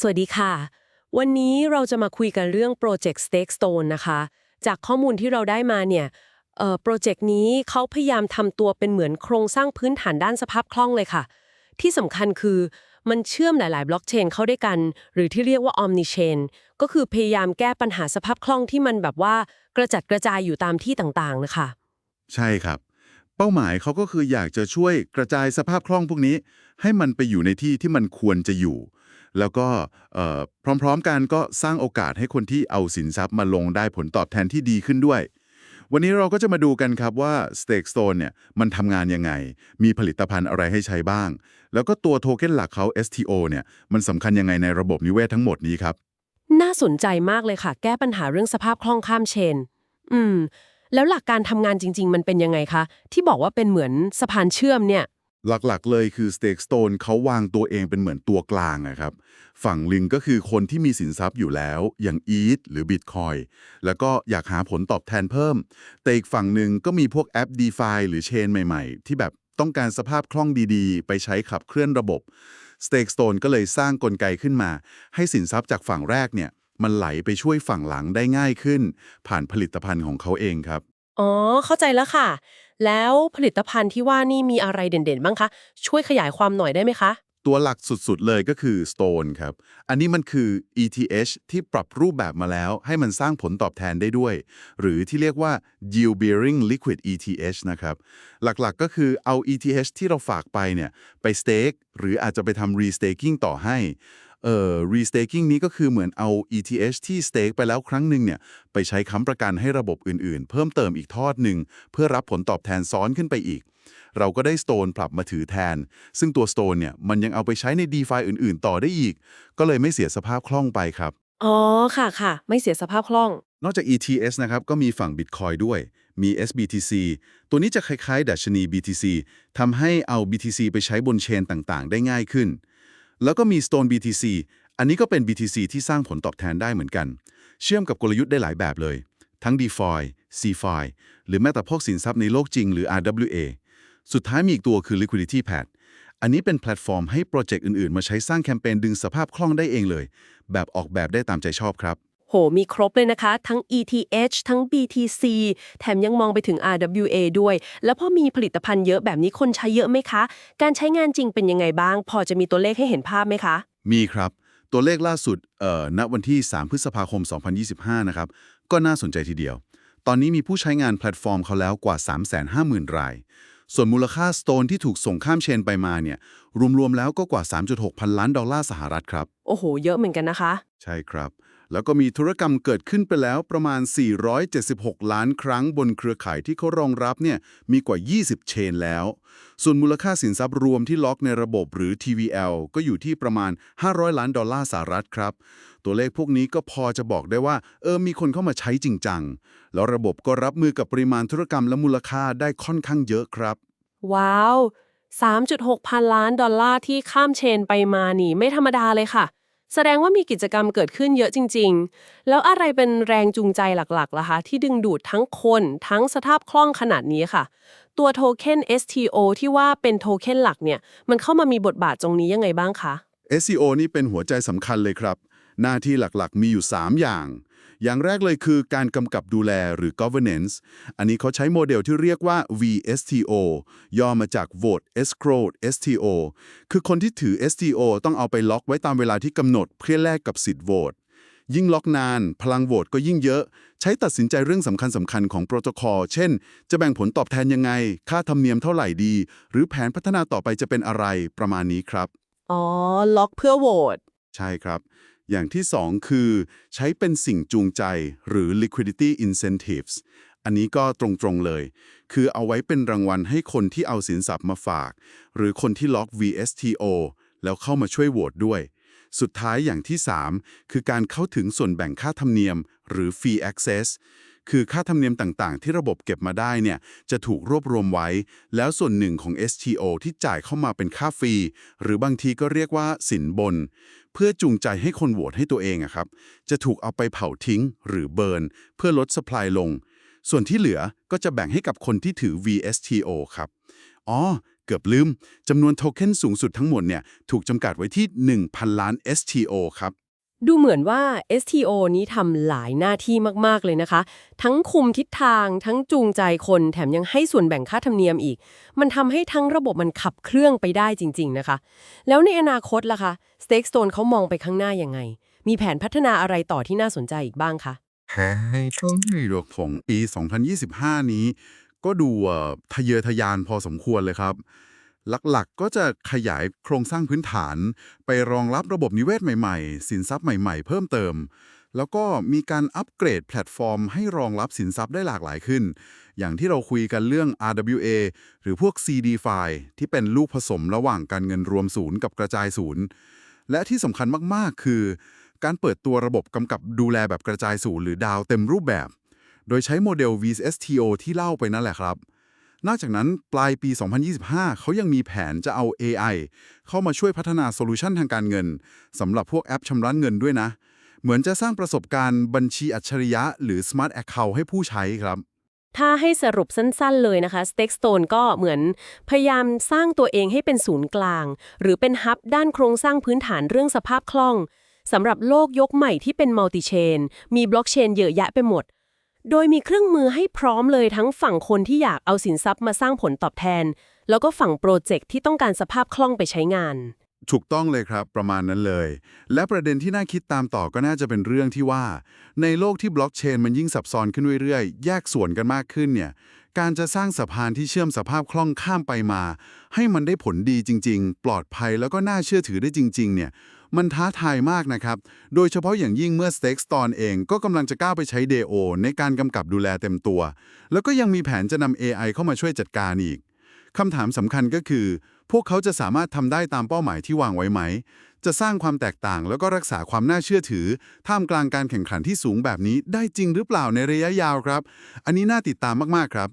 สวัสดีค่ะ วันนี้เราจะมาคุยกันเรื่องโปรเจกต์ Stake Stone นะคะ จากข้อมูลที่เราได้มาเนี่ยเอ่อโปรเจกต์นี้เขาพยายามทำตัวเป็นเหมือนโครงสร้างพื้นฐานด้านสภาพคล่องเลยค่ะ ที่สำคัญคือมันเชื่อมหลาย ๆ บล็อกเชนเข้าด้วยกัน หรือที่เรียกว่า Omni Chain ก็คือพยายามแก้ปัญหาสภาพคล่องที่มันแบบว่ากระจัดกระจายอยู่ตามที่ต่าง ๆ นะคะ ใช่ครับ เป้าหมายเขาก็คืออยากจะช่วยกระจายสภาพคล่องพวกนี้ ให้มันไปอยู่ในที่ที่มันควรจะอยู่ แล้วก็พร้อมๆกันก็สร้างโอกาสให้คนที่เอาสินทรัพย์มาลงได้ผลตอบแทนที่ดีขึ้นด้วย วันนี้เราก็จะมาดูกันครับว่า Stake Stone เนี่ยมันทำงานยังไง มีผลิตภัณฑ์อะไรให้ใช้บ้าง แล้วก็ตัวโทเค็นหลักเขา STO เนี่ยมันสำคัญยังไงในระบบนิเวศทั้งหมดนี้ครับ น่าสนใจมากเลยค่ะ แก้ปัญหาเรื่องสภาพคล่องข้ามเชน อืม แล้วหลักการทำงานจริง ๆ มันเป็นยังไงคะ ที่บอกว่าเป็นเหมือนสะพานเชื่อมเนี่ย หลักๆ เลยคือ Stake Stone เขาวางตัวเองเป็นเหมือนตัวกลางอะครับ ฝั่งหนึ่งก็คือคนที่มีสินทรัพย์อยู่แล้ว อย่าง ETH หรือ Bitcoin แล้วก็อยากหาผลตอบแทนเพิ่ม แต่อีกฝั่งหนึ่งก็มีพวกแอป DeFi หรือเชนใหม่ ๆ ที่แบบต้องการสภาพคล่องดีๆ ไปใช้ขับเคลื่อนระบบ Stake Stone ก็เลยสร้างกลไกขึ้นมา ให้สินทรัพย์จากฝั่งแรกเนี่ย มันไหลไปช่วยฝั่งหลังได้ง่ายขึ้น ผ่านผลิตภัณฑ์ของเขาเองครับ อ๋อ เข้าใจแล้วค่ะ แล้วผลิตภัณฑ์ที่ว่านี่มีอะไรเด่นๆ บ้างคะ ช่วยขยายความหน่อยได้ไหมคะ ตัวหลักสุดๆ เลยก็คือ Stone ครับ อันนี้มันคือ ETH ที่ปรับรูปแบบมาแล้วให้มันสร้างผลตอบแทนได้ด้วย หรือที่เรียกว่า Yield Bearing Liquid ETH นะครับ หลักๆก็คือเอา ETH ที่เราฝากไปเนี่ยไป stake หรืออาจจะไปทำ restaking ต่อให้ เอ่อ restaking นี้ก็คือเหมือนเอา ETH ที่ stake ไปแล้วครั้งหนึ่งเนี่ยไปใช้ค้ำประกันให้ระบบอื่นๆ เพิ่มเติมอีกทอดหนึ่ง เพื่อรับผลตอบแทนซ้อนขึ้นไปอีก เราก็ได้ Stone ปรับมาถือแทน ซึ่งตัว Stone เนี่ยมันยังเอาไปใช้ใน DeFi อื่นๆ ต่อได้อีก ก็เลยไม่เสียสภาพคล่องไปครับ อ๋อ ค่ะค่ะ ไม่เสียสภาพคล่อง นอกจาก ETS นะครับ ก็มีฝั่ง Bitcoin ด้วย มี SBTC ตัวนี้จะคล้ายๆ ดัชนี BTC ทำให้เอา BTC ไปใช้บนเชนต่างๆ ได้ง่ายขึ้น แล้วก็มี Stone BTC อันนี้ก็เป็น BTC ที่สร้างผลตอบแทนได้เหมือนกัน เชื่อมกับกลยุทธ์ได้หลายแบบเลย ทั้ง DeFi, Cfi หรือแม้แต่พวกสินทรัพย์ในโลกจริงหรือ RWA สุดท้ายมีอีกตัวคือ Liquidity Pad อันนี้เป็นแพลตฟอร์มให้โปรเจกต์อื่น ๆ มาใช้สร้างแคมเปญดึงสภาพคล่องได้เองเลย แบบออกแบบได้ตามใจชอบครับ มีครบเลยนะคะ ทั้ง ETH ทั้ง BTC แถมยังมองไปถึง RWA ด้วย แล้วพอมีผลิตภัณฑ์เยอะแบบนี้คนใช้เยอะไหมคะ การใช้งานจริงเป็นยังไงบ้าง พอจะมีตัวเลขให้เห็นภาพไหมคะ มีครับ ตัวเลขล่าสุดเอ่อณวันที่ 3 พฤษภาคม 2025 นะครับ ก็น่าสนใจทีเดียว ตอนนี้มีผู้ใช้งานแพลตฟอร์มเขาแล้วกว่า 350,000 รายส่วนมูลค่า Stone ที่ถูกส่งข้ามเชนไปมาเนี่ย รวมๆแล้วก็กว่า 3.6 พันล้านดอลลาร์สหรัฐครับ โอ้โห เยอะเหมือนกันนะคะ ใช่ครับ แล้วก็มีธุรกรรมเกิดขึ้นไปแล้วประมาณ 476 ล้านครั้งบนเครือข่ายที่เขารองรับเนี่ยมีกว่า 20 เชนแล้ว ส่วนมูลค่าสินทรัพย์รวมที่ล็อกในระบบหรือ TVL ก็อยู่ที่ประมาณ 500 ล้านดอลลาร์สหรัฐครับ ตัวเลขพวกนี้ก็พอจะบอกได้ว่าเออมีคนเข้ามาใช้จริงจัง แล้วระบบก็รับมือกับปริมาณธุรกรรมและมูลค่าได้ค่อนข้างเยอะครับ ว้าว 3.6 พันล้านดอลลาร์ที่ข้ามเชนไปมานี่ไม่ธรรมดาเลยค่ะ แสดงว่ามีกิจกรรมเกิดขึ้นเยอะจริง ๆ แล้วอะไรเป็นแรงจูงใจหลักๆล่ะคะ ที่ดึงดูดทั้งคนทั้งสภาพคล่องขนาดนี้ค่ะ ตัวโทเค็น STO ที่ว่าเป็นโทเค็นหลักเนี่ย มันเข้ามามีบทบาทตรงนี้ยังไงบ้างคะ SEO นี่เป็นหัวใจสำคัญเลยครับ หน้าที่หลักๆ มีอยู่ 3 อย่าง อย่างแรกเลยคือการกำกับดูแลหรือ governance อันนี้เขาใช้โมเดลที่เรียกว่า VSTO ย่อมาจาก Vote Escrow STO คือคนที่ถือ STO ต้องเอาไปล็อกไว้ตามเวลาที่กำหนดเพื่อแลกกับสิทธิ์โหวตยิ่งล็อกนาน พลังโหวตก็ยิ่งเยอะ ใช้ตัดสินใจเรื่องสำคัญสำคัญๆของโปรโตคอล เช่น จะแบ่งผลตอบแทนยังไง ค่าธรรมเนียมเท่าไหร่ดี หรือแผนพัฒนาต่อไปจะเป็นอะไรประมาณนี้ครับ อ๋อ ล็อกเพื่อโหวต ใช่ครับ อย่างที่ 2 คือ ใช้เป็นสิ่งจูงใจหรือ liquidity incentives อันนี้ก็ตรงๆเลย คือเอาไว้เป็นรางวัลให้คนที่เอาสินทรัพย์มาฝาก หรือคนที่ล็อก VSTO แล้วเข้ามาช่วยโหวตด้วย สุดท้ายอย่างที่ 3 คือการเข้าถึงส่วนแบ่งค่าธรรมเนียม หรือ fee access คือค่าธรรมเนียมต่างๆ ที่ระบบเก็บมาได้เนี่ยจะถูกรวบรวมไว้ แล้วส่วนหนึ่งของ STO ที่จ่ายเข้ามาเป็นค่าฟรี หรือบางทีก็เรียกว่าสินบน เพื่อจูงใจให้คนโหวตให้ตัวเองอะครับ จะถูกเอาไปเผาทิ้งหรือเบิร์น เพื่อลดสป라いลง ส่วนที่เหลือก็จะแบ่งให้กับคนที่ถือ VSTO ครับอ๋อเกือบลืมจำนวนโทเค็นสูงสุดทั้งหมดเนี่ยถูกจำกัดไว้ที่ 1,000 ล้าน STO ครับ ดูเหมือนว่า STO นี้ทำหลายหน้าที่มาก ๆ เลยนะคะ ทั้งคุมทิศทาง ทั้งจูงใจคน แถมยังให้ส่วนแบ่งค่าธรรมเนียมอีก มันทำให้ทั้งระบบมันขับเครื่องไปได้จริง ๆ นะคะ แล้วในอนาคตล่ะคะ Stakestone เขามองไปข้างหน้ายังไง มีแผนพัฒนาอะไรต่อที่น่าสนใจอีกบ้างคะแพ้ให้ต้องให้ดอกของปี 2025 นี้ ก็ดูทะเยอทะยานพอสมควรเลยครับ หลักๆ ก็จะขยายโครงสร้างพื้นฐาน ไปรองรับระบบนิเวศใหม่ๆ สินทรัพย์ใหม่ๆ เพิ่มเติม แล้วก็มีการอัปเกรดแพลตฟอร์มให้รองรับสินทรัพย์ได้หลากหลายขึ้น อย่างที่เราคุยกันเรื่อง RWA หรือพวก CDFI ที่เป็นลูกผสมระหว่างการเงินรวมศูนย์กับกระจายศูนย์ และที่สำคัญมากๆ คือ การเปิดตัวระบบกำกับดูแลแบบกระจายศูนย์หรือดาวเต็มรูปแบบ โดยใช้โมเดล VSTO ที่เล่าไปนั่นแหละครับ นอกจากนั้นปลายปี 2025 เขายังมีแผนจะเอา AI เข้ามาช่วยพัฒนาโซลูชันทางการเงินสำหรับพวกแอปชำระเงินด้วยนะ เหมือนจะสร้างประสบการณ์บัญชีอัจฉริยะ หรือ Smart Account ให้ผู้ใช้ครับถ้าให้สรุปสั้นๆเลยนะคะ Stakestone ก็เหมือนพยายามสร้างตัวเองให้เป็นศูนย์กลาง หรือเป็นฮับด้านโครงสร้างพื้นฐานเรื่องสภาพคล่องสำหรับโลกยกใหม่ที่เป็นมัลติเชน มีบล็อกเชนเยอะแยะไปหมด โดยมีเครื่องมือให้พร้อมเลยทั้งฝั่งคนที่อยากเอาสินทรัพย์มาสร้างผลตอบแทน แล้วก็ฝั่งโปรเจกต์ที่ต้องการสภาพคล่องไปใช้งาน ถูกต้องเลยครับ ประมาณนั้นเลย และประเด็นที่น่าคิดตามต่อก็น่าจะเป็นเรื่องที่ว่า ในโลกที่บล็อกเชนมันยิ่งซับซ้อนขึ้นเรื่อยๆ แยกส่วนกันมากขึ้นเนี่ย การจะสร้างสะพานที่เชื่อมสภาพคล่องข้ามไปมา ให้มันได้ผลดีจริง ๆ ปลอดภัยแล้วก็น่าเชื่อถือได้จริง ๆ เนี่ย มันท้าทายมากนะครับ โดยเฉพาะอย่างยิ่งเมื่อ Stakestone เองก็กำลังจะก้าวไปใช้ DO ในการกำกับดูแลเต็มตัว แล้วก็ยังมีแผนจะนำ AI เข้ามาช่วยจัดการอีกคำถามสำคัญก็คือ พวกเขาจะสามารถทำได้ตามเป้าหมายที่วางไว้ไหม จะสร้างความแตกต่างแล้วก็รักษาความน่าเชื่อถือ ท่ามกลางการแข่งขันที่สูงแบบนี้ได้จริงหรือเปล่าในระยะยาวครับ อันนี้น่าติดตามมากๆครับ